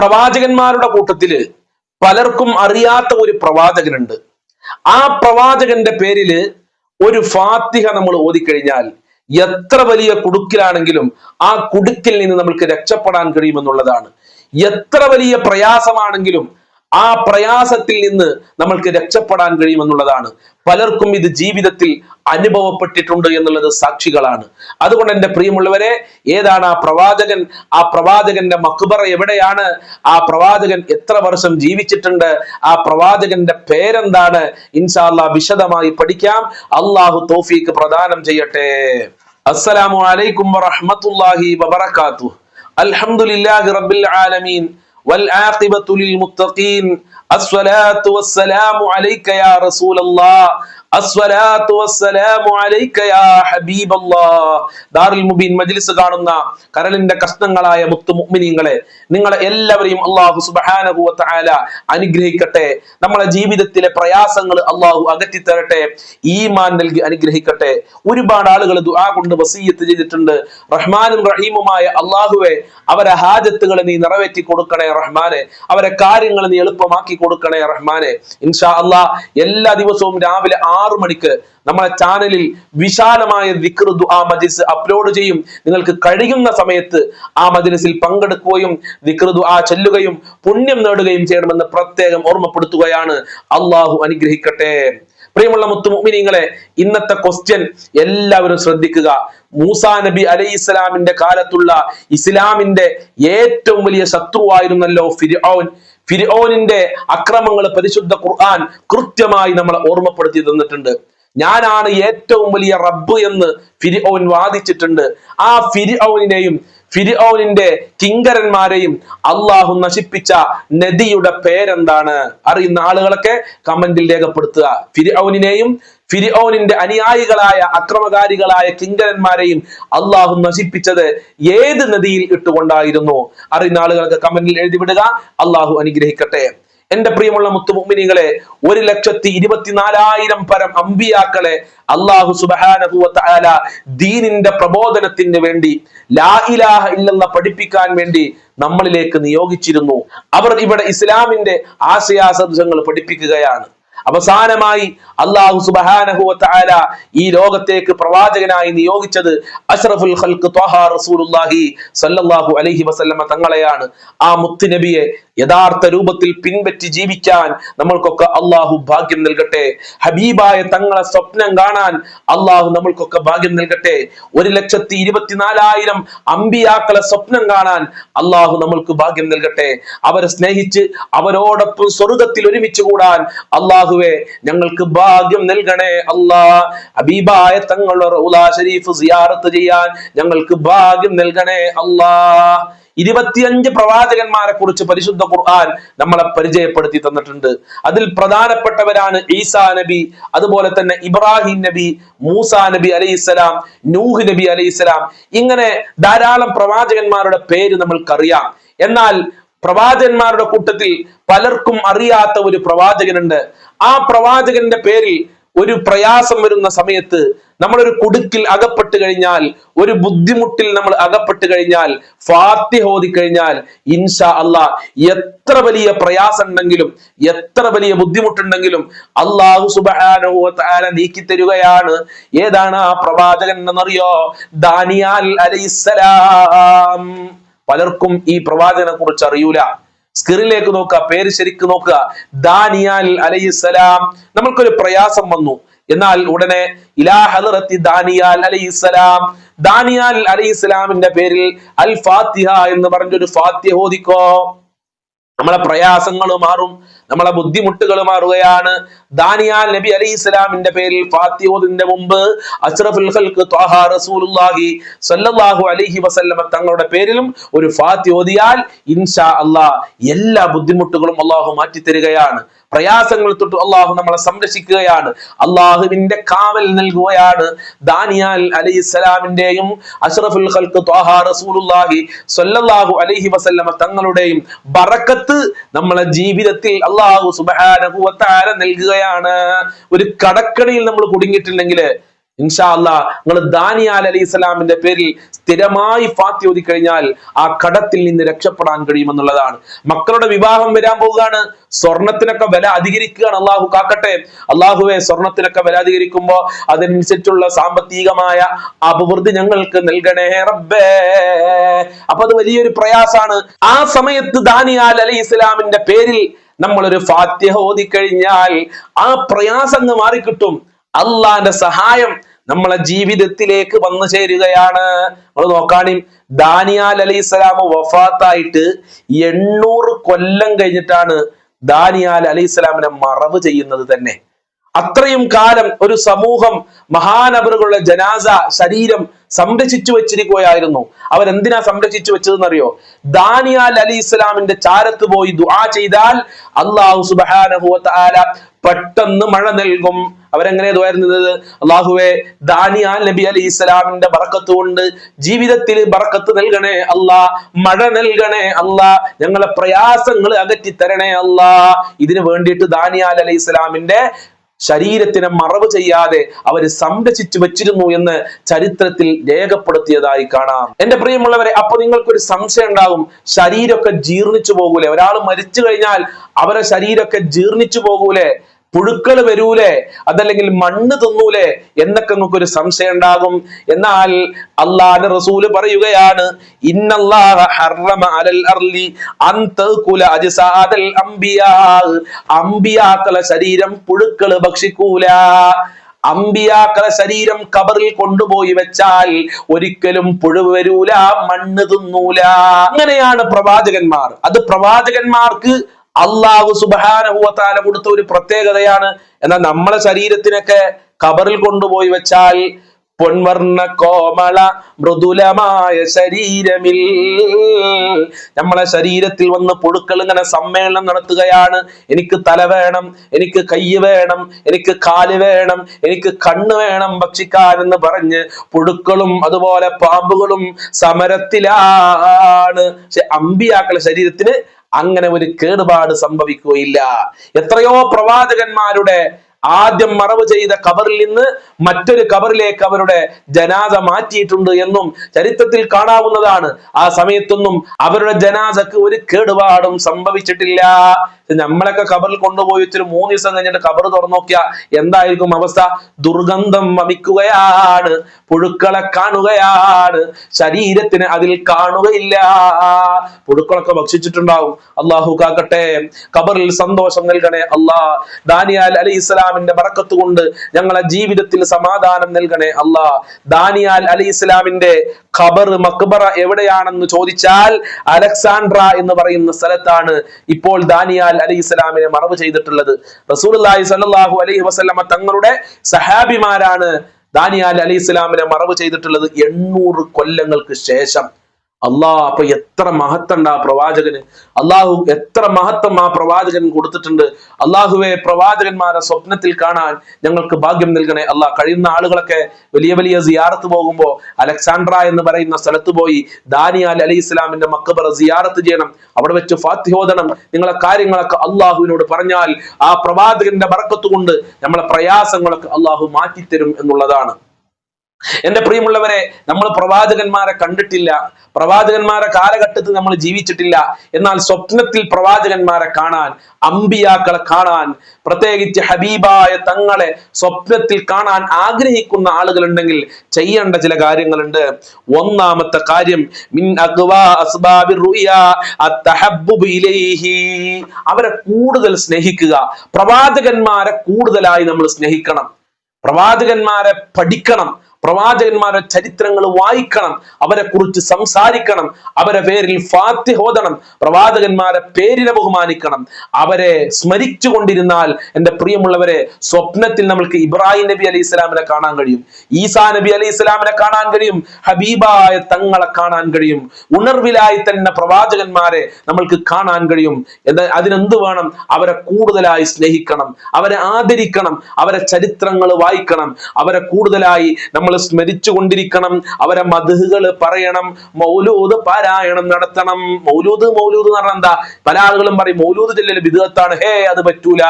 പ്രവാചകന്മാരുടെ കൂട്ടത്തിൽ പലർക്കും അറിയാത്ത ഒരു പ്രവാചകനുണ്ട്. ആ പ്രവാചകന്റെ പേരിൽ ഒരു ഫാത്തിഹ നമ്മൾ ഓതിക്കഴിഞ്ഞാൽ എത്ര വലിയ കുടുക്കിലാണെങ്കിലും ആ കുടുക്കിൽ നിന്ന് നമുക്ക് രക്ഷപ്പെടാൻ കഴിയുമെന്നുള്ളതാണ്. എത്ര വലിയ പ്രയാസമാണെങ്കിലും ആ പ്രയാസത്തിൽ നിന്ന് നമ്മൾക്ക് രക്ഷപ്പെടാൻ കഴിയുമെന്നുള്ളതാണ്. പലർക്കും ഇത് ജീവിതത്തിൽ അനുഭവപ്പെട്ടിട്ടുണ്ട് എന്നുള്ളത് സാക്ഷികളാണ്. അതുകൊണ്ട് എന്റെ പ്രിയമുള്ളവരെ ഏതാണ് ആ പ്രവാചകൻ? ആ പ്രവാചകന്റെ മക്ബറ എവിടെയാണ്? ആ പ്രവാചകൻ എത്ര വർഷം ജീവിച്ചിട്ടുണ്ട്? ആ പ്രവാചകന്റെ പേരെന്താണ്? ഇൻഷാല്ല വിശദമായി പഠിക്കാം. അള്ളാഹു തോഫീക്ക് പ്രദാനം ചെയ്യട്ടെ. അസ്സലാമു അലൈക്കും വറഹ്മത്തുള്ളാഹി വബറകാതുഹു. അൽഹംദുലില്ലാഹി റബ്ബിൽ ആലമീൻ. والعاقبة للمتقين. الصلاة والسلام عليك يا رسول الله. അസ്വലാത്തു വസ്സലാമു അലൈക യാ ഹബീബല്ലാഹ് ദാറുൽ മുബീൻ മജ്ലിസ് കാണുന്ന കരളിന്റെ കഷ്ണങ്ങളായ മുത്തു നിങ്ങളെ എല്ലാവരെയും അല്ലാഹു സുബ്ഹാനഹു വ അനുഗ്രഹിക്കട്ടെ. നമ്മളെ ജീവിതത്തിലെ പ്രയാസങ്ങൾ അല്ലാഹു അകറ്റി തരട്ടെ ഈമാൻ നൽകി അനുഗ്രഹിക്കട്ടെ. ഒരുപാട് ആളുകൾ ദുആ കൊണ്ട് വസീയത്ത് ചെയ്തിട്ടുണ്ട്. റഹ്മാനും റഹീമുമായ അള്ളാഹുവെ അവരെ ഹാജത്തുകൾ നീ നിറവേറ്റി കൊടുക്കണേ റഹ്മാനെ. അവരെ കാര്യങ്ങൾ നീ എളുപ്പമാക്കി കൊടുക്കണേ റഹ്മാനെ. ഇൻഷാ അല്ലാ എല്ലാ ദിവസവും രാവിലെ ആ ആറു മണിക്ക് നമ്മളെ ചാനലിൽ വിശാലമായ ദിക്ർ ദുആ മജിസ് അപ്ലോഡ് ചെയ്യും. നിങ്ങൾക്ക് കഴിയുന്ന സമയത്ത് ആ മജ്ലിസിൽ പങ്കെടുക്കുകയും ദിക്ർ ദുആ ചെല്ലുകയും പുണ്യം നേടുകയും ചെയ്യണമെന്ന് പ്രത്യേകം ഓർമ്മപ്പെടുത്തുകയാണ് അള്ളാഹു അനുഗ്രഹിക്കട്ടെ. പ്രിയമുള്ള മുത്തുമുമിനിങ്ങളെ ഇന്നത്തെ ക്വസ്റ്റ്യൻ എല്ലാവരും ശ്രദ്ധിക്കുക. മൂസാ നബി അലൈഹി ഇസ്ലാമിന്റെ കാലത്തുള്ള ഇസ്ലാമിന്റെ ഏറ്റവും വലിയ ശത്രുവായിരുന്നല്ലോ ഫിർഔൻ. ഫിർഔനിന്റെ അക്രമങ്ങൾ പരിശുദ്ധ ഖുർആൻ കൃത്യമായി നമ്മളെ ഓർമ്മപ്പെടുത്തി തന്നിട്ടുണ്ട്. ഞാനാണ് ഏറ്റവും വലിയ റബ്ബ് എന്ന് ഫിരിഔൻ വാദിച്ചിട്ടുണ്ട്. ആ ഫിരിഔനെയും ഫിരിഔനിന്റെ കിങ്കരന്മാരെയും അള്ളാഹു നശിപ്പിച്ച നദിയുടെ പേരെന്താണ്? അറിയുന്ന ആളുകളൊക്കെ കമന്റിൽ രേഖപ്പെടുത്തുക. ഫിരിഔനെയും ഫിരിഔനിന്റെ അനുയായികളായ അക്രമകാരികളായ കിങ്കരന്മാരെയും അള്ളാഹു നശിപ്പിച്ചത് ഏത് നദിയിൽ ഇട്ടുകൊണ്ടായിരുന്നു? അറിയുന്ന ആളുകൾക്ക് കമന്റിൽ എഴുതിവിടുക. അള്ളാഹു അനുഗ്രഹിക്കട്ടെ. എന്റെ പ്രിയമുള്ള മുത്തുമുമിനികളെ ഒരു ലക്ഷത്തി ഇരുപത്തിനാലായിരം പരം അമ്പിയാക്കളെ അള്ളാഹു സുബാനഹുല ദീനിന്റെ പ്രബോധനത്തിന് വേണ്ടി ലാ ഇലാഹ ഇല്ലെന്ന പഠിപ്പിക്കാൻ വേണ്ടി നമ്മളിലേക്ക് നിയോഗിച്ചിരുന്നു. അവർ ഇവിടെ ഇസ്ലാമിന്റെ ആശയാസദൃശങ്ങൾ പഠിപ്പിക്കുകയാണ്. അവസാനമായി അള്ളാഹു സുബാനഹുല ഈ ലോകത്തേക്ക് പ്രവാചകനായി നിയോഗിച്ചത് അഷ്റഫുൽ ഖൽഖ് ത്വഹ റസൂലുള്ളാഹി സല്ലല്ലാഹു അലൈഹി വസല്ലമ തങ്ങളെയാണ്. ആ മുത്തുനബിയെ യഥാർത്ഥ രൂപത്തിൽ പിൻപറ്റി ജീവിക്കാൻ നമ്മൾക്കൊക്കെ അള്ളാഹു ഭാഗ്യം നൽകട്ടെ. ഹബീബായ തങ്ങളെ സ്വപ്നം കാണാൻ അള്ളാഹു നമ്മൾക്കൊക്കെ ഭാഗ്യം നൽകട്ടെ. ഒരു ലക്ഷത്തി ഇരുപത്തിനാലായിരം അമ്പിയാക്കളെ സ്വപ്നം കാണാൻ അള്ളാഹു നമ്മൾക്ക് ഭാഗ്യം നൽകട്ടെ. അവരെ സ്നേഹിച്ച് അവരോടൊപ്പം സ്വർഗത്തിൽ ഒരുമിച്ച് കൂടാൻ അള്ളാഹുവെ ഞങ്ങൾക്ക് ഭാഗ്യം നൽകണേ അള്ളാ. അബീബായ തങ്ങളുടെ റൗലാ ഷരീഫ് സിയാറത്ത് ചെയ്യാൻ ഞങ്ങൾക്ക് ഭാഗ്യം നൽകണേ അള്ളാ. ഇരുപത്തിയഞ്ച് പ്രവാചകന്മാരെ കുറിച്ച് പരിശുദ്ധ ഖുർആൻ നമ്മളെ പരിചയപ്പെടുത്തി തന്നിട്ടുണ്ട്. അതിൽ പ്രധാനപ്പെട്ടവരാണ് ഈസാ നബി അതുപോലെ തന്നെ ഇബ്രാഹിം നബി മൂസ നബി അലൈഹിസ്സലാം നൂഹ് നബി അലൈഹിസ്സലാം. ഇങ്ങനെ ധാരാളം പ്രവാചകന്മാരുടെ പേര് നമ്മൾക്കറിയാം. എന്നാൽ പ്രവാചകന്മാരുടെ കൂട്ടത്തിൽ പലർക്കും അറിയാത്ത ഒരു പ്രവാചകനുണ്ട്. ആ പ്രവാചകന്റെ പേരിൽ ഒരു പ്രയാസം വരുന്ന സമയത്ത് നമ്മളൊരു കുടുക്കിൽ അകപ്പെട്ട് കഴിഞ്ഞാൽ ഒരു ബുദ്ധിമുട്ടിൽ നമ്മൾ അകപ്പെട്ട് കഴിഞ്ഞാൽ ഫാത്തിഹ ഓതി കഴിഞ്ഞാൽ ഇൻഷാ അള്ളാ എത്ര വലിയ പ്രയാസം ഉണ്ടെങ്കിലും എത്ര വലിയ ബുദ്ധിമുട്ടുണ്ടെങ്കിലും അള്ളാഹു സുബാന നീക്കി തരികയാണ്. ഏതാണ് ആ പ്രവാചകൻ എന്നറിയോ? ദാനിയാൽ അലൈസലാം പലർക്കും ഈ പ്രവാചകനെ കുറിച്ച് അറിയൂല. സ്ക്രീനിലേക്ക് നോക്കുക പേര് ശരിക്ക് നോക്കുക. ദാനിയാൽ അലൈഹിസ്സലാം. നമ്മൾക്കൊരു പ്രയാസം വന്നു. എന്നാൽ ഉടനെ ഇലാ ഹലറത്തി ദാനിയാൽ അലൈഹിസ്സലാം. ദാനിയാൽ അലൈഹിസ്സലാമിന്റെ പേരിൽ അൽ ഫാത്തിഹ എന്ന് പറഞ്ഞൊരു ഫാത്തിഹ ഓദിക്കോ നമ്മളെ പ്രയാസങ്ങൾ മാറും. നമ്മളെ ബുദ്ധിമുട്ടുകൾ മാറുകയാണ്. ദാനിയാൽ നബി അലി ഇസ്ലാമിന്റെ പേരിൽ ഫാത്തിയോദിന്റെ മുമ്പ് അഷ്റഫുൽ ഖൽഖ് ത്വഹ അലൈഹി വസല്ലമ തങ്ങളുടെ പേരിലും ഒരു ഫാത്തിയോദിയാൽ ഇൻഷാ അള്ളാ എല്ലാ ബുദ്ധിമുട്ടുകളും അള്ളാഹു മാറ്റിത്തരികയാണ്. പ്രയാസങ്ങൾ തൊട്ട് അള്ളാഹു നമ്മളെ സംരക്ഷിക്കുകയാണ്. അള്ളാഹുവിന്റെ കാവൽ നൽകുകയാണ്. ദാനിയാൽ അലി ഇസ്ലാമിന്റെയും അഷ്റഫുൽ ഖൽക്ക് ത്വഹ അലൈഹി വസല്ലമ തങ്ങളുടെയും ബറക്കത്ത് നമ്മളെ ജീവിതത്തിൽ അള്ളാഹു സുബ്ഹാനഹു സുബാനുഭവത്താര നൽകുകയാണ്. ഒരു കടക്കണിയിൽ നമ്മൾ കുടുങ്ങിയിട്ടുണ്ടെങ്കിൽ ഇൻഷാ അല്ലാ നിങ്ങൾ ദാനിയാൽ അലി ഇസ്ലാമിന്റെ പേരിൽ സ്ഥിരമായി ഫാത്തി ഓതി കഴിഞ്ഞാൽ ആ കടത്തിൽ നിന്ന് രക്ഷപ്പെടാൻ കഴിയുമെന്നുള്ളതാണ്. മക്കളുടെ വിവാഹം വരാൻ പോവുകയാണ്. സ്വർണത്തിനൊക്കെ വില അധികരിക്കുകയാണ്. അള്ളാഹു കാക്കട്ടെ. അള്ളാഹുവെ സ്വർണത്തിനൊക്കെ വില അധികരിക്കുമ്പോ അതിനനുസരിച്ചുള്ള സാമ്പത്തികമായ അഭിവൃദ്ധി ഞങ്ങൾക്ക് നൽകണേ റബ്ബേ. അപ്പൊ അത് വലിയൊരു പ്രയാസാണ് ആ സമയത്ത് ദാനിയാൽ അലി ഇസ്ലാമിന്റെ പേരിൽ നമ്മളൊരു ഫാത്തിഹ ഓതിക്കഴിഞ്ഞാൽ ആ പ്രയാസം പ്രയാസങ്ങ് മാറിക്കിട്ടും. അള്ളാന്റെ സഹായം നമ്മളെ ജീവിതത്തിലേക്ക് വന്നു ചേരുകയാണ്. നമ്മൾ നോക്കാണി ദാനിയാൽ അലി ഇസ്ലാം വഫാത്തായിട്ട് എണ്ണൂറ് കൊല്ലം കഴിഞ്ഞിട്ടാണ് ദാനിയാൽ അലി ഇസ്ലാമിനെ മറവ് ചെയ്യുന്നത് തന്നെ. അത്രയും കാലം ഒരു സമൂഹം മഹാനബറുകളുടെ ജനാസ ശരീരം സംരക്ഷിച്ചു വെച്ചിരിക്കുകയായിരുന്നു. അവരെന്തിനാ സംരക്ഷിച്ചു വെച്ചതെന്നറിയോ? ദാനിയാൽ അലി ഇസ്ലാമിന്റെ ചാരത്ത് പോയി ദുആ ചെയ്താൽ അള്ളാഹു സുബാനഹുല പെട്ടെന്ന് മഴ നൽകും. അവരെങ്ങനെ ദ്വാരുന്നത് അള്ളാഹുവെ ദാനിയാൽ നബി അലി ഇസ്ലാമിന്റെ ബറക്കത്ത് കൊണ്ട് ജീവിതത്തിൽ ബറക്കത്ത് നൽകണേ അല്ലാ മഴ നൽകണേ അല്ലാ ഞങ്ങളെ പ്രയാസങ്ങൾ അകറ്റി തരണേ അല്ലാ. ഇതിനു വേണ്ടിയിട്ട് ദാനിയാൽ അലി ഇസ്ലാമിന്റെ ശരീരത്തിനെ മറവ് ചെയ്യാതെ അവർ സംരക്ഷിച്ചു വെച്ചിരുന്നു എന്ന് ചരിത്രത്തിൽ രേഖപ്പെടുത്തിയതായി കാണാം. എന്റെ പ്രിയമുള്ളവരെ അപ്പൊ നിങ്ങൾക്കൊരു സംശയം ഉണ്ടാകും. ശരീരമൊക്കെ ജീർണിച്ചു പോകൂലേ? ഒരാൾ മരിച്ചു കഴിഞ്ഞാൽ അവരെ ശരീരമൊക്കെ ജീർണിച്ചു പോകൂലേ? പുഴുക്കൾ വരൂലേ? അതല്ലെങ്കിൽ മണ്ണ് തിന്നൂലേ? എന്നൊക്കെ നിങ്ങൾക്ക് ഒരു സംശയം ഉണ്ടാകും. എന്നാൽ അള്ളാന്റെ റസൂൽ പറയുകയാണ് അംബിയാക്കളെ ശരീരം പുഴുക്കൾ ഭക്ഷിക്കൂല. അമ്പിയാക്കളെ ശരീരം കബറിൽ കൊണ്ടുപോയി വെച്ചാൽ ഒരിക്കലും പുഴു വരൂല മണ്ണ് തിന്നൂല. അങ്ങനെയാണ് പ്രവാചകന്മാർ. അത് പ്രവാചകന്മാർക്ക് അള്ളാഹു സുബാനഹുവത്താല കൊടുത്ത ഒരു പ്രത്യേകതയാണ്. എന്നാൽ നമ്മളെ ശരീരത്തിനൊക്കെ കബറിൽ കൊണ്ടുപോയി വെച്ചാൽ പൊൻവർണ കോമള മൃദുലമായ ശരീരമിൽ നമ്മളെ ശരീരത്തിൽ വന്ന് പുഴുക്കൾ ഇങ്ങനെ സമ്മേളനം നടത്തുകയാണ്. എനിക്ക് തല വേണം എനിക്ക് കൈ വേണം എനിക്ക് കാൽ വേണം എനിക്ക് കണ്ണ് വേണം ഭക്ഷിക്കാൻ എന്ന് പറഞ്ഞ് പുഴുക്കളും അതുപോലെ പാമ്പുകളും സമരത്തിലാണ്. പക്ഷെ അമ്പിയാക്കളെ ശരീരത്തിന് അങ്ങനെ ഒരു കേടുപാട് സംഭവിക്കുകയില്ല. എത്രയോ പ്രവാചകന്മാരുടെ ആദ്യം മറവ് ചെയ്ത കബറിൽ നിന്ന് മറ്റൊരു കബറിലേക്ക് അവരുടെ ജനാസ മാറ്റിയിട്ടുണ്ട് എന്നും ചരിത്രത്തിൽ കാണാവുന്നതാണ്. ആ സമയത്തൊന്നും അവരുടെ ജനാസക്ക് ഒരു കേടുപാടും സംഭവിച്ചിട്ടില്ല. നമ്മളൊക്കെ കബറിൽ കൊണ്ടുപോയി വെച്ചൊരു മൂന്ന് ദിവസം കഴിഞ്ഞിട്ട് കബർ തുറന്നു നോക്കിയാൽ എന്തായിരിക്കും അവസ്ഥ? ദുർഗന്ധം വമിക്കുകയാണ് പുഴുക്കളെ കാണുകയാണ് ശരീരത്തിന് അതിൽ കാണുകയില്ല. പുഴുക്കളൊക്കെ ഭക്ഷിച്ചിട്ടുണ്ടാവും. അള്ളാഹു കാക്കട്ടെ. കബറിൽ സന്തോഷം നൽകണേ അള്ളാ. ദാനിയാൽ അലി ഇസ്ലാമിന്റെ പറക്കത്ത് കൊണ്ട് ഞങ്ങളെ ജീവിതത്തിൽ സമാധാനം നൽകണേ അള്ളാ. ദാനിയാൽ അലി ഇസ്ലാമിന്റെ ഖബർ മക്ബറ എവിടെയാണെന്ന് ചോദിച്ചാൽ അലക്സാണ്ട്ര എന്ന് പറയുന്ന സ്ഥലത്താണ്. ഇപ്പോൾ ദാനിയാൽ അലി ഇസ്ലാമിനെ മറവ് ചെയ്തിട്ടുള്ളത്. റസൂലി സല്ലാഹു അലൈഹി വസ്ലമ തങ്ങളുടെ സഹാബിമാരാണ് ദാനിയാൽ അലി ഇസ്ലാമിനെ മറവ് ചെയ്തിട്ടുള്ളത് എണ്ണൂറ് കൊല്ലങ്ങൾക്ക് ശേഷം. അള്ളാഹ് അപ്പൊ എത്ര മഹത്തണ്ട് ആ പ്രവാചകന്? അള്ളാഹു എത്ര മഹത്വം ആ പ്രവാചകൻ കൊടുത്തിട്ടുണ്ട്? അള്ളാഹുവെ പ്രവാചകന്മാരെ സ്വപ്നത്തിൽ കാണാൻ ഞങ്ങൾക്ക് ഭാഗ്യം നൽകണേ. അള്ളാഹ് കഴിയുന്ന ആളുകളൊക്കെ വലിയ വലിയ സിയാറത്ത് പോകുമ്പോൾ അലക്സാണ്ട്ര എന്ന് പറയുന്ന സ്ഥലത്ത് പോയി ദാനിയാൽ അലി ഇസ്ലാമിന്റെ മക്കബറ സിയാറത്ത് ചെയ്യണം. അവിടെ വെച്ച് ഫാത്യോദനം നിങ്ങളെ കാര്യങ്ങളൊക്കെ അള്ളാഹുവിനോട് പറഞ്ഞാൽ ആ പ്രവാചകന്റെ ബറക്കത്ത് കൊണ്ട് നമ്മളെ പ്രയാസങ്ങളൊക്കെ അള്ളാഹു മാറ്റിത്തരും എന്നുള്ളതാണ്. എന്റെ പ്രിയമുള്ളവരെ നമ്മൾ പ്രവാചകന്മാരെ കണ്ടിട്ടില്ല. പ്രവാചകന്മാരെ കാലഘട്ടത്തിൽ നമ്മൾ ജീവിച്ചിട്ടില്ല. എന്നാൽ സ്വപ്നത്തിൽ പ്രവാചകന്മാരെ കാണാൻ അമ്പിയാക്കളെ കാണാൻ പ്രത്യേകിച്ച് ഹബീബായ തങ്ങളെ സ്വപ്നത്തിൽ കാണാൻ ആഗ്രഹിക്കുന്ന ആളുകളുണ്ടെങ്കിൽ ചെയ്യേണ്ട ചില കാര്യങ്ങളുണ്ട്. ഒന്നാമത്തെ കാര്യം മിൻ അവരെ കൂടുതൽ സ്നേഹിക്കുക. പ്രവാചകന്മാരെ കൂടുതലായി നമ്മൾ സ്നേഹിക്കണം. പ്രവാചകന്മാരെ പഠിക്കണം. പ്രവാചകന്മാരുടെ ചരിത്രങ്ങൾ വായിക്കണം അവരെ കുറിച്ച് സംസാരിക്കണം അവരെ പേരിൽ ഫാത്തി ഹോദണം പ്രവാചകന്മാരെ പേരിനെ ബഹുമാനിക്കണം. അവരെ സ്മരിച്ചു കൊണ്ടിരുന്നാൽ എന്റെ പ്രിയമുള്ളവരെ സ്വപ്നത്തിൽ നമ്മൾക്ക് ഇബ്രാഹിം നബി അലി ഇസ്ലാമിനെ കാണാൻ കഴിയും ഈസാ നബി അലി ഇസ്ലാമിനെ കാണാൻ കഴിയും ഹബീബായ തങ്ങളെ കാണാൻ കഴിയും ഉണർവിലായി തന്നെ പ്രവാചകന്മാരെ നമ്മൾക്ക് കാണാൻ കഴിയും. എന്താ അതിനെന്ത് വേണം? അവരെ കൂടുതലായി സ്നേഹിക്കണം അവരെ ആദരിക്കണം അവരെ ചരിത്രങ്ങൾ വായിക്കണം അവരെ കൂടുതലായി നമ്മൾ നമ്മൾ സ്മരിച്ചു കൊണ്ടിരിക്കണം അവരെ മധുകൾ പറയണം. മൗലൂദ് പാരായണം നടത്തണം. മൗലൂദ് മൗലൂദ് എന്ന് പറഞ്ഞാൽ എന്താ? പല ആളുകളും പറയും മൗലൂദ് ചെല്ലല് ബിദത്താണ് ഹേ അത് പറ്റൂല.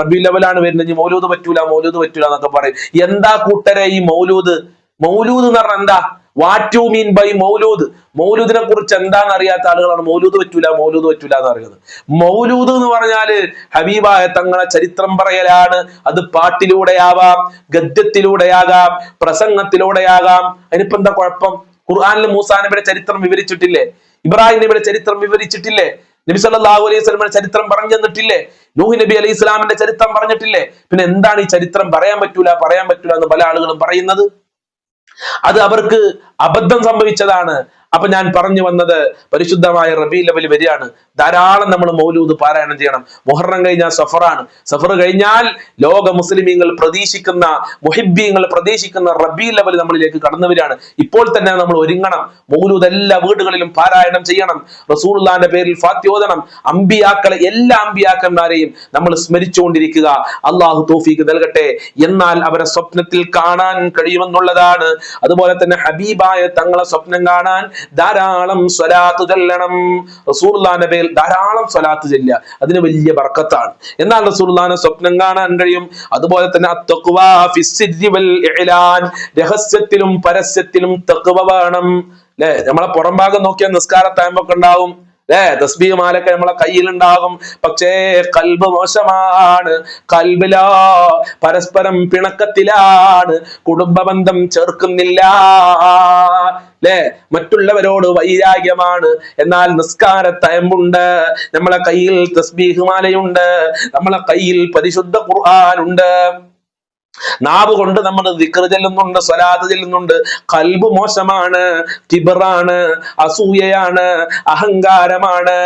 റബി ലെവലാണ് വരുന്നത്. മൗലൂദ് പറ്റൂല മൗലൂദ് പറ്റൂല എന്നൊക്കെ പറയും. എന്താ കൂട്ടരെ ഈ മൗലൂദ്? മൗലൂദ് എന്ന് പറഞ്ഞാൽ എന്താ? യു മീൻ ബൈ മൗലൂദ്? മൗലൂദിനെ കുറിച്ച് എന്താണെന്ന് അറിയാത്ത ആളുകളാണ്. മൗലൂദ് പറ്റൂല മൗലൂദ് പറ്റൂല എന്ന് പറയുന്നത്. മൗലൂദ് എന്ന് പറഞ്ഞാൽ ഹബീബായ തങ്ങളെ ചരിത്രം പറയലാണ്. അത് പാട്ടിലൂടെയാവാം ഗദ്യത്തിലൂടെയാകാം പ്രസംഗത്തിലൂടെയാകാം. അതിനിപ്പോ എന്താ കുഴപ്പം? ഖുർആാനിൽ മൂസാനബിയുടെ ചരിത്രം വിവരിച്ചിട്ടില്ലേ? ഇബ്രാഹിം നബിയുടെ ചരിത്രം വിവരിച്ചിട്ടില്ലേ? നബി സല്ലാഹു അലൈഹി സ്വലമിന്റെ ചരിത്രം പറഞ്ഞു തന്നിട്ടില്ലേ? നൂഹ് നബി അലൈഹി ഇസ്ലാമിന്റെ ചരിത്രം പറഞ്ഞിട്ടില്ലേ? പിന്നെ എന്താണ് ഈ ചരിത്രം പറയാൻ പറ്റൂല പറയാൻ പറ്റൂല എന്ന് പല ആളുകളും പറയുന്നത്? അത് അവർക്ക് അബദ്ധം സംഭവിച്ചതാണ്. അപ്പൊ ഞാൻ പറഞ്ഞു വന്നത് പരിശുദ്ധമായ റബി ലെവൽ വരികയാണ്. ധാരാളം നമ്മൾ മൗലൂദ് പാരായണം ചെയ്യണം. മുഹറം കഴിഞ്ഞാൽ സഫറാണ്. സഫർ കഴിഞ്ഞാൽ ലോക മുസ്ലിമീങ്ങൾ പ്രതീക്ഷിക്കുന്ന മുഹിബീങ്ങൾ പ്രതീക്ഷിക്കുന്ന റബി ലെവൽ നമ്മളിലേക്ക് കടന്നു വരികയാണ്. ഇപ്പോൾ തന്നെ നമ്മൾ ഒരുങ്ങണം. മൗലൂദ് എല്ലാ വീടുകളിലും പാരായണം ചെയ്യണം. റസൂലുള്ളാന്റെ പേരിൽ ഫാത്യോദനം അമ്പിയാക്കളെ എല്ലാ അമ്പിയാക്കന്മാരെയും നമ്മൾ സ്മരിച്ചുകൊണ്ടിരിക്കുക. അള്ളാഹു തോഫീക്ക് നൽകട്ടെ. എന്നാൽ അവരെ സ്വപ്നത്തിൽ കാണാൻ കഴിയുമെന്നുള്ളതാണ്. അതുപോലെ തന്നെ ഹബീബായ തങ്ങളെ സ്വപ്നം കാണാൻ ധാരാളം സ്വലാത്ത് ചൊല്ലണം. റസൂർലാന്റെ പേരിൽ ധാരാളം സ്വലാത്ത് ചെല്ലുക. അതിന് വലിയ ബർക്കത്താണ്. എന്നാൽ റസൂർലാനെ സ്വപ്നം കാണാൻ കഴിയും? അതുപോലെ തന്നെ. രഹസ്യത്തിലും പരസ്യത്തിലും തഖ്വ വേണം. അല്ലെ നമ്മളെ പുറംഭാഗം ഭാഗം നോക്കിയാൽ ടൈമൊക്കെ ഉണ്ടാവും. ഏ തസ്ബീഹ് മാലൊക്കെ നമ്മളെ കയ്യിലുണ്ടാകും. പക്ഷേ കൽബ് മോശമാണ്. കൽബിലോ പരസ്പരം പിണക്കത്തിലാണ്. കുടുംബ ബന്ധം ചേർക്കുന്നില്ല ല്ലേ മറ്റുള്ളവരോട് വൈരാഗ്യമാണ്. എന്നാൽ നിസ്കാര തയമ്പുണ്ട്. നമ്മളെ കയ്യിൽ തസ്ബീഹ് മാലയുണ്ട് നമ്മളെ കയ്യിൽ പരിശുദ്ധ ഖുർആൻ നാവ് കൊണ്ട് നമ്മൾ ദിക്ർ ചെല്ലുന്നുണ്ട് സ്വലാത്ത് ചെല്ലുന്നുണ്ട്. കൽബ് മോശമാണ് കിബറാണ് അസൂയയാണ് അഹങ്കാരമാണ്.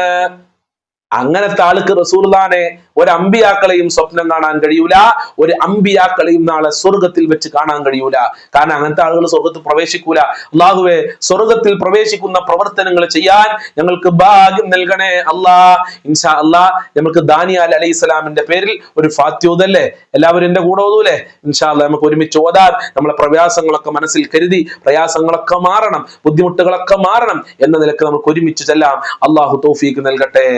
അങ്ങനത്തെ ആൾക്ക് റസൂർദാനെ ഒരു അമ്പിയാക്കളെയും സ്വപ്നം കാണാൻ കഴിയൂല ഒരു അമ്പിയാക്കളെയും നാളെ സ്വർഗത്തിൽ വെച്ച് കാണാൻ കഴിയൂല. കാരണം അങ്ങനത്തെ ആളുകൾ സ്വർഗത്തിൽ പ്രവേശിക്കൂല. അള്ളാഹുവെ സ്വർഗത്തിൽ പ്രവേശിക്കുന്ന പ്രവർത്തനങ്ങൾ ചെയ്യാൻ ഞങ്ങൾക്ക് ഭാഗ്യം നൽകണേ അള്ളാ. ഇൻഷാ അല്ലാ നമുക്ക് ദാനിയാൽ അലൈഹി സ്വലാമിന്റെ പേരിൽ ഒരു ഫാത്യൂതല്ലേ എല്ലാവരും എന്റെ കൂടെ ഓതൂലേ? ഇൻഷാ അല്ലാ നമുക്ക് ഒരുമിച്ച് ഓതാൻ നമ്മളെ പ്രയാസങ്ങളൊക്കെ മനസ്സിൽ കരുതി പ്രയാസങ്ങളൊക്കെ മാറണം ബുദ്ധിമുട്ടുകളൊക്കെ മാറണം എന്ന നിലയ്ക്ക് നമുക്ക് ഒരുമിച്ച് ചെല്ലാം. അള്ളാഹു തൗഫീക്ക് നൽകട്ടെ.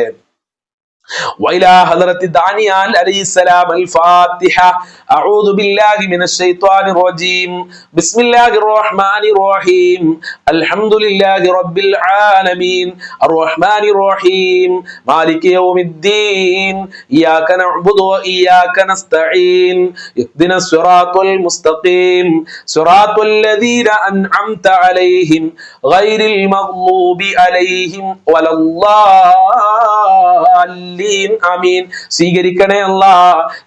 وإلى حضرة دانيال عليه السلام الفاتحة أعوذ بالله من الشيطان الرجيم بسم الله الرحمن الرحيم الحمد لله رب العالمين الرحمن الرحيم مالك يوم الدين إياك نعبد وإياك نستعين اهدنا الصراط المستقيم صراط الذين أنعمت عليهم غير المغضوب عليهم ولا الضالين ആമീൻ. സ്വീകരിക്കണേ അല്ല.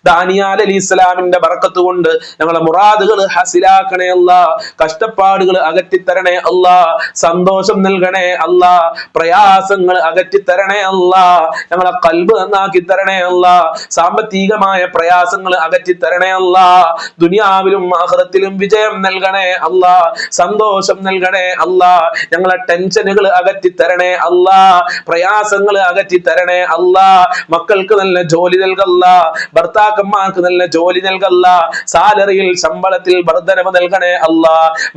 ദാനിയാൽ അലി ഇസ്ലാമിന്റെ ബറക്കത്ത് കൊണ്ട് ഞങ്ങളെ മുറാദുകൾ ഹസിലാക്കണേ അല്ല. കഷ്ടപ്പാടുകൾ അകറ്റിത്തരണേ അല്ല. സന്തോഷം നൽകണേ അല്ല. പ്രയാസങ്ങൾ അകറ്റിത്തരണേ അല്ല. ഞങ്ങളെ കൽബ് നന്നാക്കി തരണേ അല്ല. സാമ്പത്തികമായ പ്രയാസങ്ങൾ അകറ്റിത്തരണേ അല്ല. ദുനിയാവിലും ആഹ്റത്തിലും വിജയം നൽകണേ അല്ല. സന്തോഷം നൽകണേ അല്ല. ഞങ്ങളെ ടെൻഷനുകൾ അകറ്റിത്തരണേ അല്ല. പ്രയാസങ്ങൾ അകറ്റിത്തരണേ അല്ല. മക്കൾക്ക് നല്ല ജോലി നൽകല്ല ഭർത്താക്കന്മാർക്ക് നല്ല ജോലി നൽകല്ല സാലറിയിൽ ശമ്പളത്തിൽ വർദ്ധനവ് നൽകണേ അല്ല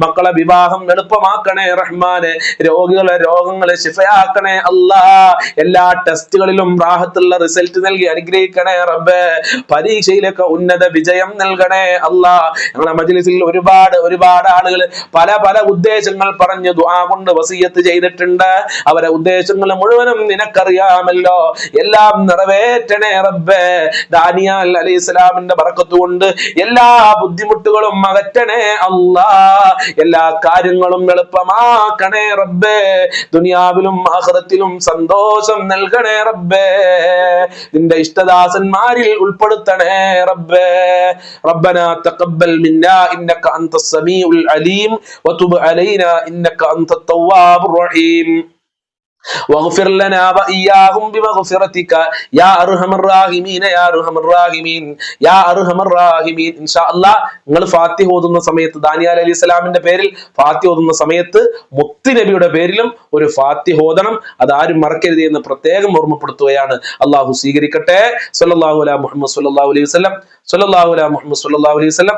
മക്കളെ വിവാഹം എളുപ്പമാക്കണേ റഹ്മാനെ രോഗികളെ രോഗങ്ങളെ ശിഫയാക്കണേ അല്ല എല്ലാ ടെസ്റ്റുകളിലും റാഹത്തുള്ള റിസൾട്ട് നൽകി അനുഗ്രഹിക്കണേ റബ്ബേ പരീക്ഷയിലൊക്കെ ഉന്നത വിജയം നൽകണേ അല്ല. ഞങ്ങളുടെ മജ്ലിസിൽ ഒരുപാട് ഒരുപാട് ആളുകൾ പല പല ഉദ്ദേശങ്ങൾ പറഞ്ഞ് ദുആ കൊണ്ട് വസീയത്ത് ചെയ്തിട്ടുണ്ട്. അവരെ ഉദ്ദേശങ്ങൾ മുഴുവനും നിനക്കറിയാമല്ലോ. എല്ലാം നിറവേറ്റണേ റബ്ബേ ദാനിയാൽ അലൈഹി ഇസ്ലാമിന്റെ ബറക്കത്ത് കൊണ്ട് എല്ലാ ബുദ്ധിമുട്ടുകളും അകറ്റണേ അല്ലാ എല്ലാ കാര്യങ്ങളും എളുപ്പമാക്കണേ റബ്ബേ ദുനിയാവിലും ആഖിറത്തിലും സന്തോഷം നൽകണേ റബ്ബേ നിന്റെ ഇഷ്ടദാസന്മാരിൽ ഉൾപ്പെടുത്തണേ റബ്ബേ ربنا تقبل منا انك انت السميع العليم وتب علينا انك انت التواب الرحيم واغفر لنا وإياهم بمغفرتك يا أرحم الراحمين يا أرحم الراحمين يا أرحم الراحمين إن شاء الله നിങ്ങൾ ഫാത്തിഹ ഓതുന്ന സമയത്ത് ദാനിയാൽ അലി ഇസ്ലാമിന്റെ പേരിൽ ഫാത്തിഹ ഓതുന്ന സമയത്ത് മുത്ത് നബിയുടെ പേരിലും ഒരു ഫാത്തിഹ ഓതണം അത് ആരും മറക്കരുത് എന്ന് പ്രത്യേകം ഓർമ്മപ്പെടുത്തുകയാണ് അള്ളാഹു സ്വീകരിക്കട്ടെ സല്ലല്ലാഹു അലാ മുഹമ്മദ് സല്ലല്ലാഹു അലൈഹി വസല്ലം സല്ലല്ലാഹു അലാ മുഹമ്മദ് സല്ലല്ലാഹു അലൈഹി വസല്ലം